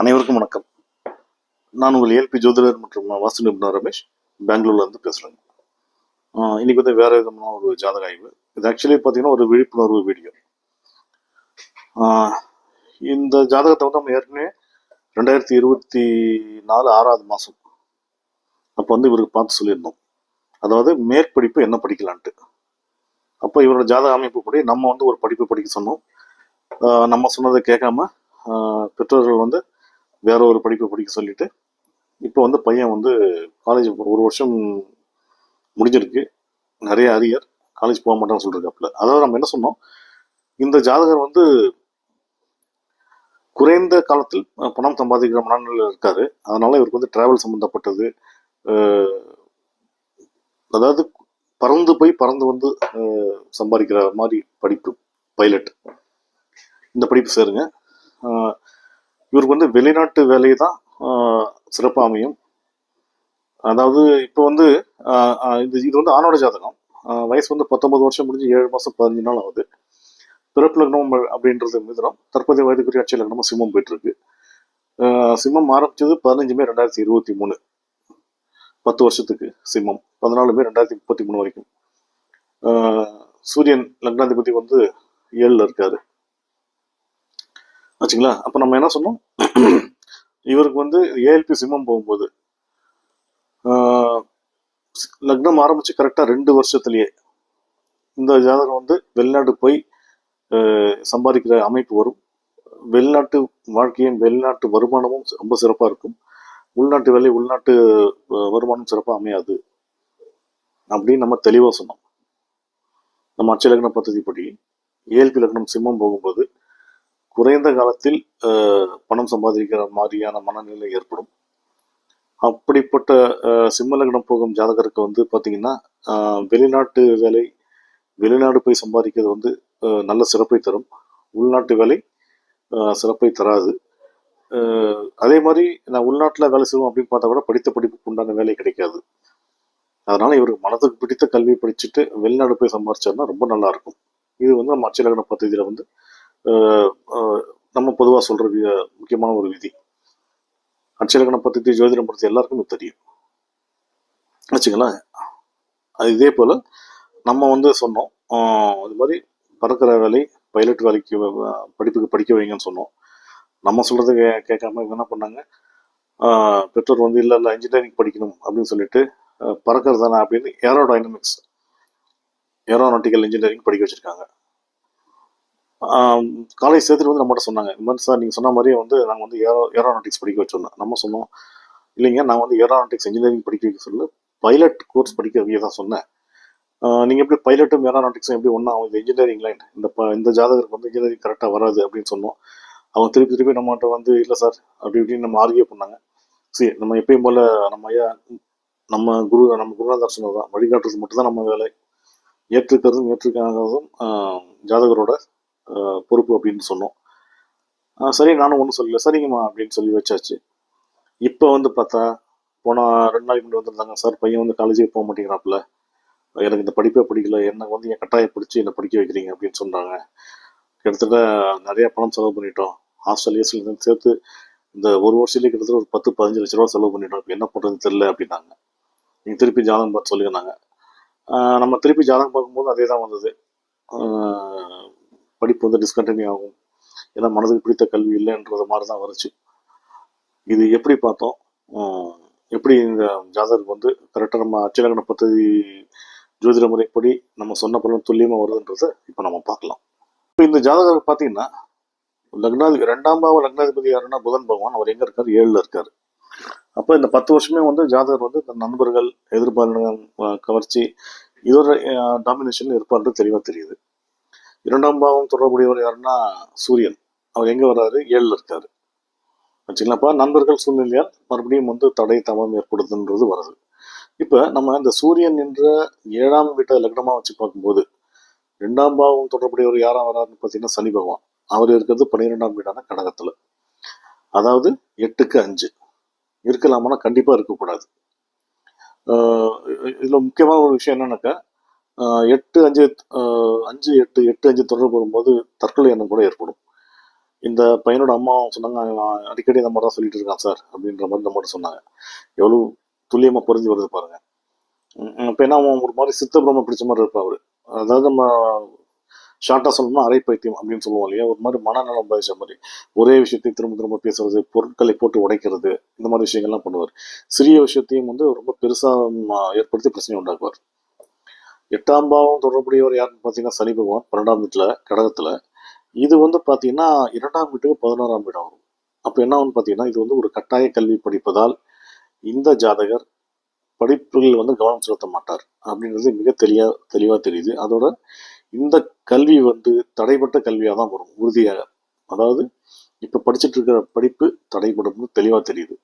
அனைவருக்கும் வணக்கம். நான் உங்கள் ஏல்பி ஜோதிடர் மற்றும் வாசு நிபுணர் ரமேஷ். பெங்களூர்லேருந்து பேசுகிறேங்க இன்னைக்கு வந்து வேற விதமான ஒரு ஜாதக ஆய்வு. இது ஆக்சுவலி பார்த்தீங்கன்னா ஒரு விழிப்புணர்வு வீடியோ. இந்த ஜாதகத்தை வந்து நம்ம ஏற்கனவே ரெண்டாயிரத்தி இருபத்தி நாலு ஆறாவது மாதம் அப்போ வந்து இவருக்கு பார்த்து சொல்லியிருந்தோம். அதாவது மேற்படிப்பு என்ன படிக்கலான்ட்டு. அப்போ இவரோட ஜாதக அமைப்பு படி நம்ம வந்து ஒரு படிப்பு படிக்க சொன்னோம். நம்ம சொன்னதை கேட்காம பெற்றோர்கள் வந்து வேற ஒரு படிப்பை படிக்க சொல்லிட்டு இப்போ வந்து பையன் வந்து காலேஜ் ஒரு வருஷம் முடிஞ்சிருக்கு. நிறைய அரியர் காலேஜ் போக மாட்டான்னு சொல்லிருக்காப்புல. அதாவது நம்ம என்ன சொன்னோம்? இந்த ஜாதகர் வந்து குறைந்த காலத்தில் பணம் சம்பாதிக்கிற மனநிலையில் இருக்காரு. அதனால இவருக்கு வந்து டிராவல் சம்பந்தப்பட்டது அதாவது பறந்து போய் பறந்து வந்து சம்பாதிக்கிற மாதிரி படிப்பு பைலட் இந்த படிப்பு சேருங்க. இவருக்கு வந்து வெளிநாட்டு வேலை தான் சிறப்பாக அமையும். அதாவது இப்போ வந்து இது இது வந்து ஆணோட ஜாதகம். வயசு வந்து பத்தொன்பது வருஷம் முடிஞ்சு ஏழு மாதம் பதினஞ்சு நாள் ஆகுது. பிறப்பு லக்னம் அப்படின்றது மிதனம். தற்போதைய வயதுக்குரிய ஆட்சி லக்னமும் சிம்மம் போயிட்டுருக்கு. சிம்மம் ஆரம்பிச்சது பதினஞ்சு மே ரெண்டாயிரத்தி இருபத்தி மூணு. பத்து வருஷத்துக்கு சிம்மம். பதினாலு மே ரெண்டாயிரத்தி முப்பத்தி மூணு வரைக்கும். சூரியன் லக்னாதிபதி வந்து ஏழில் இருக்காரு. ஆச்சுங்களா? அப்போ நம்ம என்ன சொன்னோம்? இவருக்கு வந்து ஏஎல்பி சிம்மம் போகும்போது லக்னம் ஆரம்பித்து கரெக்டாக ரெண்டு வருஷத்துலேயே இந்த ஜாதகம் வந்து வெளிநாடு போய் சம்பாதிக்கிற அமைப்பு வரும். வெளிநாட்டு வாழ்க்கையும் வெளிநாட்டு வருமானமும் ரொம்ப சிறப்பாக இருக்கும். உள்நாட்டு வேலை உள்நாட்டு வருமானம் சிறப்பாக அமையாது அப்படின்னு நம்ம தெளிவாக சொன்னோம். நம்ம அச்ச லக்ன பദ്ധதிப்படி ஏஎல்பி லக்னம் சிம்மம் போகும்போது குறைந்த காலத்தில் பணம் சம்பாதிக்கிற மாதிரியான மனநிலை ஏற்படும். அப்படிப்பட்ட சிம்மலகனம் போகும் ஜாதகருக்கு வந்து பார்த்தீங்கன்னா வெளிநாட்டு வேலை வெளிநாடு போய் சம்பாதிக்கிறது வந்து நல்ல சிறப்பை தரும். உள்நாட்டு வேலை சிறப்பை தராது. ஆஹ் அதே மாதிரி நான் உள்நாட்டில் வேலை செய்வோம் அப்படின்னு பார்த்தா கூட படித்த படிப்புக்கு உண்டான வேலை கிடைக்காது. அதனால இவருக்கு மனதுக்கு பிடித்த கல்வி படிச்சுட்டு வெளிநாடு போய் சம்பாரிச்சாருன்னா ரொம்ப நல்லா இருக்கும். இது வந்து நம்ம அச்சலகன பദ്ധதியில் வந்து நம்ம பொதுவாக சொல்ற வி- முக்கியமான ஒரு விதி. அட்சலக்கண பத்தி ஜோதிடம் பற்றி எல்லாருக்கும் இது தெரியும். வச்சுங்களேன் அது இதே போல நம்ம வந்து சொன்னோம். அது மாதிரி பறக்கிற வேலை பைலட் வேலைக்கு படிப்புக்கு படிக்க வைங்கன்னு சொன்னோம். நம்ம சொல்கிறத கே கேட்காம இவங்க என்ன பண்ணாங்க? பெற்றோர் வந்து இல்லை இல்லை இன்ஜினியரிங் படிக்கணும் அப்படின்னு சொல்லிட்டு பறக்கிறது தானே அப்படின்னு ஏரோடைனமிக்ஸ் ஏரோநாட்டிக்கல் இன்ஜினியரிங் படிக்க வச்சிருக்காங்க. காலேஜ் சேர்த்துட்டு வந்து நம்மகிட்ட சொன்னாங்க. இந்த மாதிரி சார் நீங்கள் சொன்ன மாதிரியே வந்து நாங்கள் வந்து ஏரோ ஏரோனாட்டிக்ஸ் படிக்க வச்சோம். நம்ம சொன்னோம். இல்லைங்க நான் வந்து ஏரோனாட்டிக்ஸ் இன்ஜினியரிங் படிக்க வைக்க சொல்ல பைலட் கோர்ஸ் படிக்க வைக்க தான் சொன்னேன். நீங்கள் எப்படி பைலட்டும் ஏரோனாட்டிக்ஸும் எப்படி ஒன்றா இந்த இன்ஜினியரிங் லைன் இந்த ப- இந்த ஜாதகருக்கு வந்து இன்ஜினியரிங் கரெக்டாக வராது அப்படின்னு சொன்னோம். அவங்க திருப்பி திருப்பி நம்மகிட்ட வந்து இல்லை சார் அப்படி இப்படின்னு நம்ம ஆர்கியூ பண்ணாங்க. சரி நம்ம எப்பயும் போல் நம்ம ஐயா நம்ம குரு நம்ம குருநாதர் சொன்னது தான் வழிகாட்டுறது மட்டும்தான் நம்ம வேலை. ஏற்றுக்கிறதும் ஏற்றுக்காததும் ஜாதகரோட பொறுப்பு அப்படின்னு சொன்னோம். சரி நானும் ஒன்றும் சொல்லல. சரிங்கம்மா அப்படின்னு சொல்லி வச்சாச்சு. இப்போ வந்து பார்த்தா போன ரெண்டு நாளைக்கு முன்னாடி வந்திருந்தாங்க. சார் பையன் வந்து காலேஜுக்கு போக மாட்டேங்கிறாப்புல. எனக்கு இந்த படிப்பே பிடிக்கல. என்ன வந்து என் கட்டாயப்பிடிச்சு என்னை படிக்க வைக்கிறீங்க அப்படின்னு சொன்னாங்க. கிட்டத்தட்ட நிறைய பணம் செலவு பண்ணிட்டோம். ஹாஸ்டல் ஏசில் சேர்த்து இந்த ஒரு வருஷத்துலேயே கிட்டத்தட்ட ஒரு பத்து பதினஞ்சு லட்ச ரூபா செலவு பண்ணிட்டோம். இப்போ என்ன பண்ணுறதுன்னு தெரில அப்படின்னாங்க. நீங்கள் திருப்பி ஜாதகம் பார்த்து சொல்லியிருந்தாங்க. நம்ம திருப்பி ஜாதகம் பார்க்கும்போது அதே தான் வந்தது படிப்பு வந்து டிஸ்கண்டினியூ ஆகும். ஏன்னா மனதுக்கு பிடித்த கல்வி இல்லைன்றது மாதிரி தான் வருச்சு. இது எப்படி பார்த்தோம்? எப்படி இந்த ஜாதகருக்கு வந்து கரெக்டாக நம்ம அச்சலகன பத்ததி ஜோதிட முறைப்படி நம்ம சொன்ன பலன் துல்லியமாக வருதுன்றதை இப்போ நம்ம பார்க்கலாம். இப்போ இந்த ஜாதகர் பார்த்தீங்கன்னா லக்னாதி ரெண்டாம் பாவ லக்னாதிபதி யாருன்னா புதன் பகவான். அவர் எங்கே இருக்கார்? ஏழில் இருக்கார். அப்போ இந்த பத்து வருஷமே வந்து ஜாதகர் வந்து தன் நண்பர்கள் எதிர்பார்ப்பு கவர்ச்சி இதோட டாமினேஷன் இருப்பார்ன்றது தெளிவாக தெரியுது. இரண்டாம் பாவம் தொடர்புடையவர் யாருன்னா சூரியன். அவர் எங்கே வர்றாரு? ஏழில் இருக்காரு. வச்சுக்கலாம்ப்பா நண்பர்கள் சூழ்நிலையால் மறுபடியும் வந்து தடை தவம் ஏற்படுதுன்றது வருது இப்போ நம்ம இந்த சூரியன் என்ற ஏழாம் வீட்டை லக்னமாக வச்சு பார்க்கும்போது ரெண்டாம் பாவம் தொடர்புடையவர் யாராக வராருன்னு பார்த்தீங்கன்னா சனி பகவான். அவர் இருக்கிறது பன்னிரெண்டாம் வீடான கடகத்தில். அதாவது எட்டுக்கு அஞ்சு. இருக்கலாமான்னா கண்டிப்பாக இருக்கக்கூடாது. இதில் முக்கியமான ஒரு விஷயம் என்னன்னாக்கா எட்டு அஞ்சு அஞ்சு எட்டு எட்டு அஞ்சு தொடர்பு வரும்போது தற்கொலை எண்ணம் கூட ஏற்படும். இந்த பையனோட அம்மா சொன்னாங்க அடிக்கடி இந்த மாதிரி தான் சொல்லிட்டு இருக்கான் சார் அப்படின்ற மாதிரி நம்மகிட்ட சொன்னாங்க. எவ்வளோ துல்லியமாக புரிஞ்சு வருது பாருங்க. இப்போ என்ன அவன் ஒரு மாதிரி சித்த பிரம்ம பிடிச்ச மாதிரி இருப்பா அவர். அதாவது நம்ம ஷார்ட்டாக சொல்லணும்னா அரை பைத்தியம் அப்படின்னு சொல்லுவோம் இல்லையா? ஒரு மாதிரி மனநலம் பாதிச்ச மாதிரி. ஒரே விஷயத்தையும் திரும்ப திரும்ப பேசுறது பொருட்களை போட்டு உடைக்கிறது இந்த மாதிரி விஷயங்கள்லாம் பண்ணுவார். சிறிய விஷயத்தையும் வந்து ரொம்ப பெருசாக ஏற்படுத்தி பிரச்சனை உண்டாக்குவார். எட்டாம் பாவம் தொடர்புடையவர் யாருன்னு பார்த்தீங்கன்னா சனி பகவான் பன்னெண்டாம் வீட்டில் கடகத்தில். இது வந்து பார்த்தீங்கன்னா இரண்டாம் வீட்டுக்கு பதினோராம் வீடம் வரும். அப்போ என்ன ஆகும்னு பார்த்தீங்கன்னா இது வந்து ஒரு கட்டாய கல்வி படிப்பதால் இந்த ஜாதகர் படிப்புகளில் வந்து கவனம் செலுத்த மாட்டார். அப்படின்றது மிக தெளிவா தெளிவாக தெரியுது. அதோட இந்த கல்வி வந்து தடைப்பட்ட கல்வியாக தான் வரும் உறுதியாக. அதாவது இப்போ படிச்சுட்டு இருக்கிற படிப்பு தடைப்படும்னு தெளிவாக தெரியுது.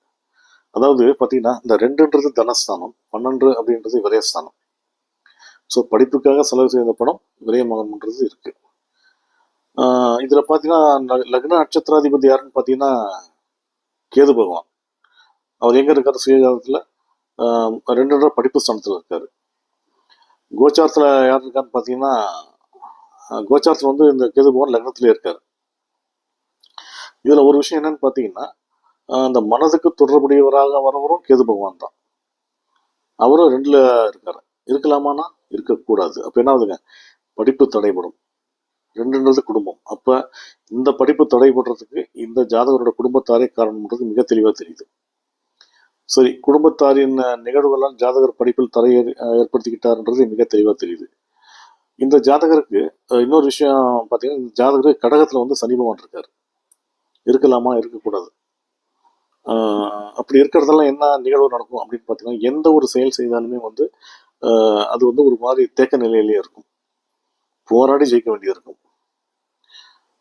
அதாவது பார்த்தீங்கன்னா இந்த ரெண்டுன்றது தனஸ்தானம் பன்னெண்டு அப்படின்றது விரயஸ்தானம். ஸோ படிப்புக்காக செலவு செய்த பணம் விரயமாகணுன்றது இருக்கு. இதில் பார்த்தீங்கன்னா லக்ன நட்சத்திராதிபதி யாருன்னு பார்த்தீங்கன்னா கேது பகவான். அவர் எங்கே இருக்கார்? சுயஜாதத்துல. ஆஹ் ரெண்டு படிப்பு ஸ்தானத்தில் இருக்கார். கோச்சாரத்தில் யார் இருக்கான்னு பார்த்தீங்கன்னா கோச்சாரத்தில் வந்து இந்த கேது பகவான் லக்னத்திலே இருக்கார். இதில் ஒரு விஷயம் என்னன்னு பார்த்தீங்கன்னா அந்த மனதுக்கு தொடர்புடையவராக வரவரும் கேது பகவான் தான். அவரும் ரெண்டில் இருக்கார். இருக்கலாமானா இருக்கக்கூடாது. அப்ப என்ன ஆகுதுங்க படிப்பு தடைபடும். ரெண்டுன்றது குடும்பம். அப்ப இந்த படிப்பு தடைபடுறதுக்கு இந்த ஜாதகரோட குடும்பத்தாரே காரணம்ன்றது மிக தெளிவா தெரியுது. சரி குடும்பத்தாரின் அஹ், நிகழ்வுகளால் ஜாதகர் படிப்பில் தடை ஏற்படுத்திக்கிட்டாருன்றது மிக தெளிவா தெரியுது. இந்த ஜாதகருக்கு இன்னொரு விஷயம் பார்த்தீங்கன்னா இந்த ஜாதகர் கடகத்துல வந்து சனி பகவான் இருக்காரு. இருக்கலாமா? இருக்கக்கூடாது. ஆஹ் அப்படி இருக்கிறதெல்லாம் என்ன நிகழ்வு நடக்கும் அப்படின்னு பார்த்தீங்கன்னா எந்த ஒரு செயல் செய்தாலுமே வந்து அது வந்து ஒரு மாதிரி தேக்க நிலையிலேயே இருக்கும். போராடி ஜெயிக்க வேண்டியது இருக்கும்.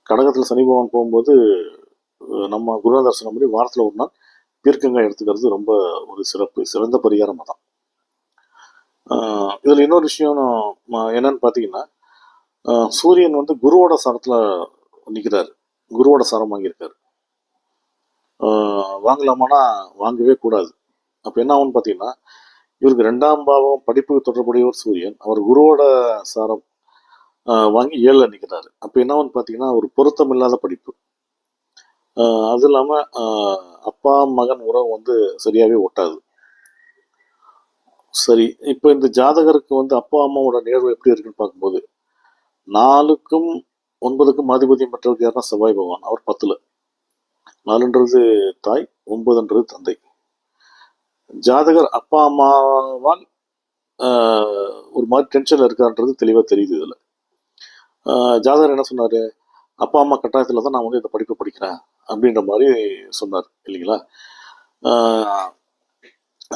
கடகத்தில் சனி பகவான் போகும்போது நம்ம குருநாதர் மாதிரி வாரத்தில் ஒரு நாள் பீர்க்கங்காய் எடுத்துக்கிறது ரொம்ப ஒரு சிறப்பு சிறந்த பரிகாரம் தான் இதில் இன்னொரு விஷயம் என்னன்னு பார்த்தீங்கன்னா சூரியன் வந்து குருவோட சரத்தில் நிற்கிறாரு குருவோட சாரம் வாங்கியிருக்காரு. ஆஹ் வாங்கலாமானா வாங்கவே கூடாது. அப்போ என்ன ஆகும்னு பார்த்தீங்கன்னா இவருக்கு ரெண்டாம் பாவம் படிப்புக்கு தொடர்புடையவர் சூரியன் அவர் குருவோட சாரம் வாங்கி ஏழில் நிற்கிறாரு அப்போ என்ன பார்த்தீங்கன்னா ஒரு பொருத்தம் இல்லாத படிப்பு. அது இல்லாமல் அப்பா மகன் உறவு வந்து சரியாகவே ஒட்டாது. சரி இப்போ இந்த ஜாதகருக்கு வந்து அப்பா அம்மாவோட நிகழ்வு எப்படி இருக்குன்னு பார்க்கும்போது நாலுக்கும் ஒன்பதுக்கும் ஆதிபத்தியம் பெற்றவருக்கு யாருன்னா செவ்வாய் பகவான் அவர் பத்துல. நாலுன்றது தாய் ஒன்பதுன்றது தந்தை. ஜாதகர் அப்பா அம்மாவால் ஒரு மாதிரி டென்ஷனில் இருக்கான்றது தெளிவாக தெரியுது இதில். ஜாதகர் என்ன சொன்னார்? அப்பா அம்மா கட்டாயத்தில் தான் நான் வந்து இந்த படிப்பு படிக்கிறேன் அப்படின்ற மாதிரி சொன்னார் இல்லைங்களா?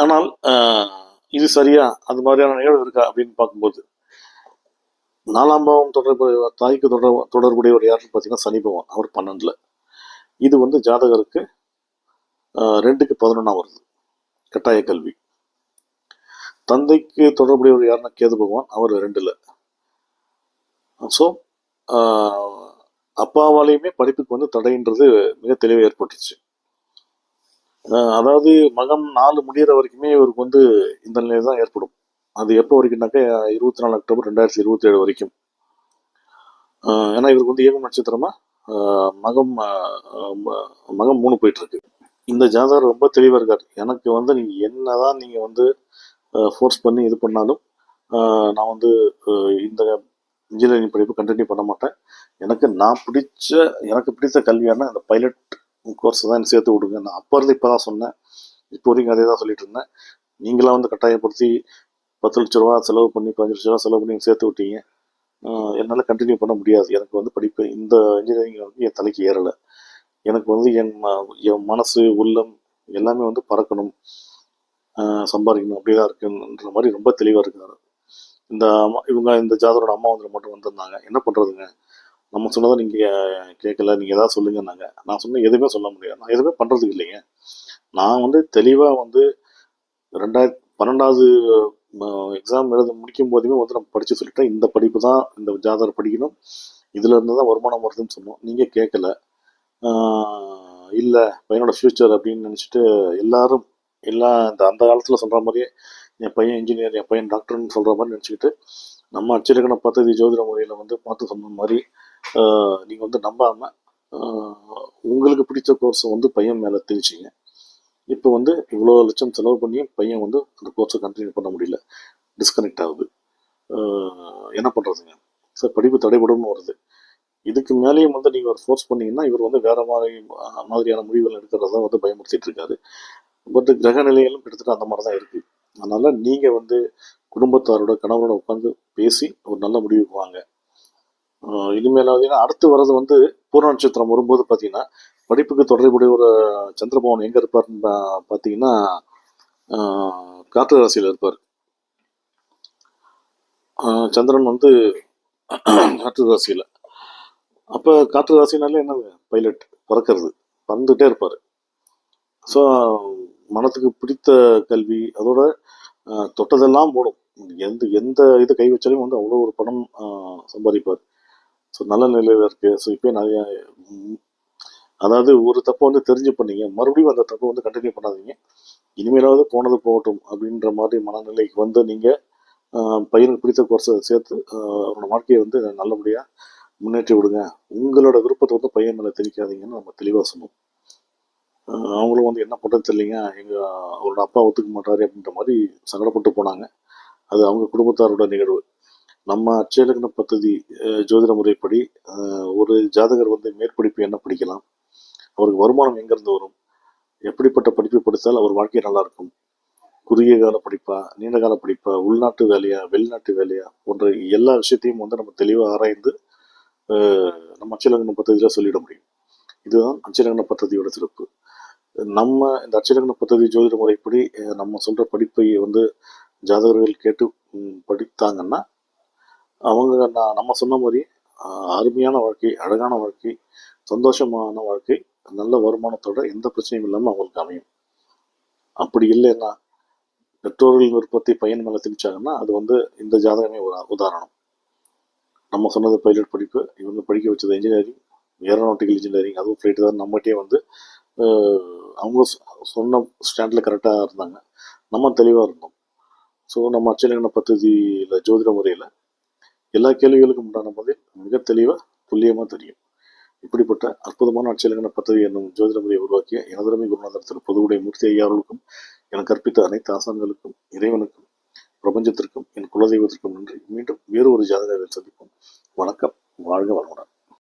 ஆனால் இது சரியா? அது மாதிரியான நிகழ்வு இருக்கா? அப்படின்னு பார்க்கும்போது நாலாம் பாவம் தொடர்புடைய தாய்க்கு தொடர் தொடர்புடையவர் யாருன்னு பார்த்தீங்கன்னா சனி பகவான். அவர் பன்னெண்டில். இது வந்து ஜாதகருக்கு ரெண்டுக்கு பதினொன்னா வருது. கட்டாய கல்வி. தந்தைக்கு தொடர்புடையவர் யாருன்னா கேது பகவான் அவர் ரெண்டில். ஸோ அப்பாவாலையுமே படிப்புக்கு வந்து தடைன்றது மிக தெளிவாக ஏற்பட்டுச்சு. அதாவது மகம் நாலு முடியிற வரைக்குமே இவருக்கு வந்து இந்த நிலை தான் ஏற்படும். அது எப்போ வரைக்கும்னாக்கா இருபத்தி நாலு அக்டோபர் ரெண்டாயிரத்தி இருபத்தி ஏழு வரைக்கும் ஏன்னா இவருக்கு வந்து ஏகம் நட்சத்திரமா மகம் மகம் மூணு போயிட்டு இருக்கு. இந்த ஜாதகர் ரொம்ப தெளிவாக இருக்கார். எனக்கு வந்து நீங்கள் என்ன தான் நீங்கள் வந்து ஃபோர்ஸ் பண்ணி இது பண்ணாலும் நான் வந்து இந்த இன்ஜினியரிங் படிப்பு கண்டினியூ பண்ண மாட்டேன். எனக்கு நான் பிடிச்ச எனக்கு பிடித்த கல்வியான அந்த பைலட் கோர்ஸ் தான் எனக்கு சேர்த்து விடுங்க நான் அப்போ இருந்து இப்போ தான் சொன்னேன். இப்போ வரைக்கும் அதே தான் சொல்லிட்டு இருந்தேன். நீங்களாம் வந்து கட்டாயப்படுத்தி பத்து லட்ச ரூபா செலவு பண்ணி பதினஞ்சு லட்ச ரூபா செலவு பண்ணி சேர்த்து விட்டீங்க. என்னால் கண்டினியூ பண்ண முடியாது. எனக்கு வந்து படிப்பு இந்த இன்ஜினியரிங் வந்து என் தலைக்கு ஏறலை. எனக்கு வந்து என் ம- என் மனசு உள்ளம் எல்லாமே வந்து பறக்கணும். சம்பாதிக்கணும். அப்படிதான் இருக்குன்ற மாதிரி ரொம்ப தெளிவாக இருக்காரு. இந்த அம்மா இவங்க இந்த ஜாதரோட அம்மா வந்து மட்டும் வந்திருந்தாங்க. என்ன பண்ணுறதுங்க நம்ம சொன்னதை நீங்கள் கேட்கல. நீங்கள் எதாவது சொல்லுங்கன்னாங்க. நான் சொன்ன எதுவுமே சொல்ல முடியாது. நான் எதுவுமே பண்ணுறதுக்கு இல்லைங்க. நான் வந்து தெளிவாக வந்து ரெண்டாயிரத்தி பன்னெண்டாவது எக்ஸாம் எழுத முடிக்கும் போதுமே வந்து நம்ம படித்து சொல்லிட்டேன். இந்த படிப்பு தான் இந்த ஜாதகர் படிக்கணும். இதுலேருந்து தான் வருமானம் வருதுன்னு சொன்னோம். நீங்கள் கேட்கல. இல்லை பையனோட ஃப்யூச்சர் அப்படின்னு நினச்சிட்டு எல்லாரும் எல்லா இந்த அந்த காலத்தில் சொல்கிற மாதிரியே என் பையன் இன்ஜினியர் என் பையன் டாக்டர்னு சொல்கிற மாதிரி நினச்சிக்கிட்டு நம்ம அச்சிலக்கண பദ്ധதி ஜோதிட முறையில் வந்து பார்த்து சொன்ன மாதிரி நீங்கள் வந்து நம்பாமல் உங்களுக்கு பிடிச்ச கோர்ஸை வந்து பையன் மேலே திணிச்சிங்க இப்போ வந்து இவ்வளோ லட்சம் செலவு பண்ணியும் பையன் வந்து அந்த கோர்ஸை கண்டினியூ பண்ண முடியல. டிஸ்கனெக்ட் ஆகுது. என்ன பண்ணுறதுங்க சார் படிப்பு தடைபடும்னு வருது. இதுக்கு மேலேயும் வந்து நீங்கள் ஒரு ஃபோர்ஸ் பண்ணீங்கன்னா இவர் வந்து வேற மாதிரி மாதிரியான முடிவுகள் எடுக்கிறதா வந்து பயமுறுத்திட்டு இருக்காரு. பட் கிரக நிலைகளும் கிட்டத்தட்ட அந்த மாதிரி தான் இருக்குது அதனால் நீங்கள் வந்து குடும்பத்தாரோட கணவரோட உட்காந்து பேசி ஒரு நல்ல முடிவுக்கு வாங்க. இனிமேலாவது அடுத்து வர்றது வந்து பூர்ண நட்சத்திரம் வரும்போது பார்த்தீங்கன்னா படிப்புக்கு தொடர்புடைய ஒரு சந்திரபவன் எங்கே இருப்பார்னு பார்த்தீங்கன்னா ஆஹ் காற்று ராசியில் இருப்பார். சந்திரன் வந்து காற்று ராசியில். அப்போ காற்று ராசினாலே என்னது பைலட் பறக்கிறது. பறந்துட்டே இருப்பார். ஸோ மனத்துக்கு பிடித்த கல்வி அதோட தொட்டதெல்லாம் போடும் எந்த எந்த இதை கை வச்சாலும் வந்து அவ்வளோ ஒரு பணம் சம்பாதிப்பார். ஸோ நல்ல நிலையில் இருக்கு. ஸோ இப்போ நிறைய அதாவது ஒரு தப்பை வந்து தெரிஞ்சு பண்ணீங்க. மறுபடியும் அந்த தப்பை வந்து கண்டினியூ பண்ணாதீங்க. இனிமேலாவது போனது போகட்டும் அப்படின்ற மாதிரி மனநிலைக்கு வந்து நீங்கள் பையனுக்கு பிடித்த கோர்ஸை சேர்த்து அவனோட அவரோட வாழ்க்கையை வந்து நல்லபடியாக முன்னேற்றி விடுங்க. உங்களோட விருப்பத்தை வந்து பையன் மேலே திணிக்காதீங்கன்னு நம்ம தெளிவாக சொன்னோம். அவங்களும் வந்து என்ன பண்ணுறது தெரியலைங்க. எங்கள் அவரோட அப்பா ஒத்துக்க மாட்டாரு அப்படின்ற மாதிரி சங்கடப்பட்டு போனாங்க. அது அவங்க குடும்பத்தாரோட நிகழ்வு. நம்ம அச்சயலக்ன பദ്ധதி ஜோதிட முறைப்படி ஒரு ஜாதகர் வந்து மேற்படிப்பு என்ன படிக்கலாம்? அவருக்கு வருமானம் எங்கேருந்து வரும்? எப்படிப்பட்ட படிப்பு படித்தால் அவர் வாழ்க்கை நல்லாயிருக்கும் குறுகிய கால படிப்பா நீண்ட கால படிப்பா உள்நாட்டு வேலையா வெளிநாட்டு வேலையா போன்ற எல்லா விஷயத்தையும் வந்து நம்ம தெளிவாக ஆராய்ந்து நம்ம அச்சலங்கன பத்ததியில் சொல்லிட முடியும். இதுதான் அச்சலங்கன பத்ததியோட சிறப்பு. நம்ம இந்த அச்சலங்கன பத்ததி ஜோதிட முறைப்படி நம்ம சொல்கிற படிப்பை வந்து ஜாதகர்கள் கேட்டு படித்தாங்கன்னா அவங்க நான் நம்ம சொன்ன மாதிரி அருமையான வாழ்க்கை அழகான வாழ்க்கை சந்தோஷமான வாழ்க்கை நல்ல வருமானத்தோட எந்த பிரச்சனையும் இல்லாமல் அவங்களுக்கு அமையும். அப்படி இல்லைன்னா பெற்றோர்கள் விருப்பத்தை பையன் மேலே திணிச்சாங்கன்னா அது வந்து இந்த ஜாதகமே உதாரணம். நம்ம சொன்னது பைலட் படிப்பு இவங்க படிக்க வச்சது இன்ஜினியரிங் ஏரோநாட்டிக்கல் இன்ஜினியரிங் அதுவும் ஃப்ளைட்டு தான் நம்மகிட்டே வந்து அவங்க சொன்ன ஸ்டாண்டில் கரெக்டாக இருந்தாங்க. நம்ம தெளிவாக இருந்தோம். ஸோ நம்ம அச்சலிங்கன பத்ததியில் ஜோதிட முறையில் எல்லா கேள்விகளுக்கும் உண்டான பதில் மிக தெளிவாக துல்லியமாக தெரியும். இப்படிப்பட்ட அற்புதமான அச்சலிங்கன பத்ததி என்னும் ஜோதிட முறையை உருவாக்கிய எனதரமை குருநாதர் திரு பொதுவுடைய மூர்த்தி ஐயா எனக்கு கற்பித்த அனைத்து ஆசான்களுக்கும் இறைவனுக்கும் பிரபஞ்சத்திற்கும் என் குலதெய்வத்திற்கும் நன்றி. மீண்டும் வேறு ஒரு ஜாதகத்தை சந்திப்போம். வணக்கம். வாழ்க வளமுடன்.